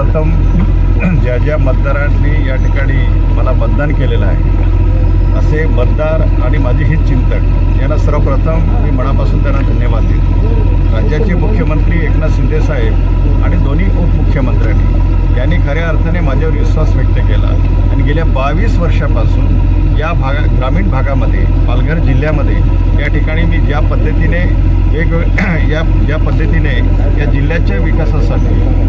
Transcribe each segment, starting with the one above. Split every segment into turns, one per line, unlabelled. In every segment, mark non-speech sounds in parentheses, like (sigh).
प्रथम (clears throat) ज्या ज्या मतदारांनी या ठिकाणी मला मतदान केलेलं आहे असे मतदार आणि माझे हित चिंतक यांना सर्वप्रथम मी मनापासून त्यांना धन्यवाद देतो. राज्याचे मुख्यमंत्री एकनाथ शिंदेसाहेब आणि दोन्ही उपमुख्यमंत्र्यांनी यांनी खऱ्या अर्थाने माझ्यावर विश्वास व्यक्त केला आणि गेल्या बावीस वर्षापासून या भागा ग्रामीण भागामध्ये पालघर जिल्ह्यामध्ये या ठिकाणी मी ज्या पद्धतीने वेगवेग (clears throat) या ज्या पद्धतीने या जिल्ह्याच्या विकासासाठी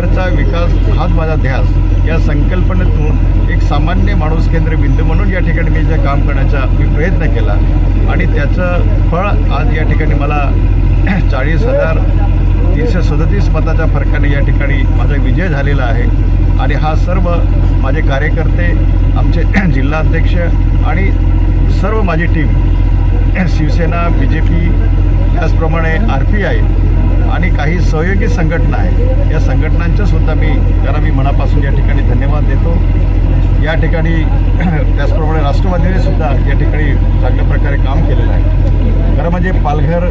पालघरचा विकास हाच माझा ध्यास. या संकल्पनेतून एक सामान्य माणूस केंद्र बिंदू म्हणून या ठिकाणी मी जे काम करण्याचा मी प्रयत्न केला. आणि त्याचं फळ आज या ठिकाणी मला (clears throat) चाळीस हजार तीनशे सदतीस मताच्या फरकाने या ठिकाणी माझा विजय झालेला आहे. आणि हा सर्व माझे कार्यकर्ते आमचे (clears throat) जिल्हाध्यक्ष आणि सर्व माझी team (clears throat) Shiv Sena B J P त्याचप्रमाणे आर पी आय आणि काही सहयोगी संघटना आहेत. या संघ सुद्धा मी त्यांना मी मनापासून या ठिकाणी धन्यवाद देतो या ठिकाणी (clears throat) त्याचप्रमाणे राष्ट्रवादीने सुद्धा या ठिकाणी चांगल्या प्रकारे काम केलेलं आहे. खरं म्हणजे पालघर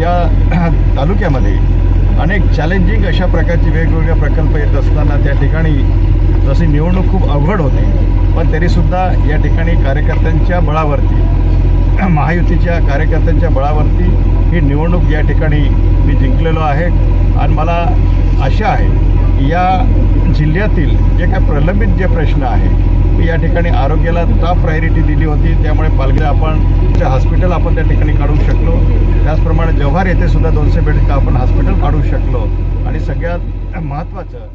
या (clears throat) तालुक्यामध्ये अनेक चॅलेंजिंग अशा प्रकारचे वेगवेगळे प्रकल्प येत असताना त्या ठिकाणी जशी निवडणूक खूप अवघड होती पण तरीसुद्धा या ठिकाणी कार्यकर्त्यांच्या बळावरती (clears throat) महायुतीच्या कार्यकर्त्यांच्या बळावरती ही निवडणूक या ठिकाणी मी जिंकलेलो आहे. आणि मला आशा आहे की या जिल्ह्यातील जे काय प्रलंबित जे प्रश्न आहे या ठिकाणी आरोग्याला टॉप प्रायोरिटी दिली होती. त्यामुळे पालघर आपण हॉस्पिटल आपण त्या ठिकाणी काढू शकलो. त्याचप्रमाणे जव्हार येथे सुद्धा दोनशे बेडचं आपण हॉस्पिटल काढू शकलो. आणि सगळ्यात महत्त्वाचं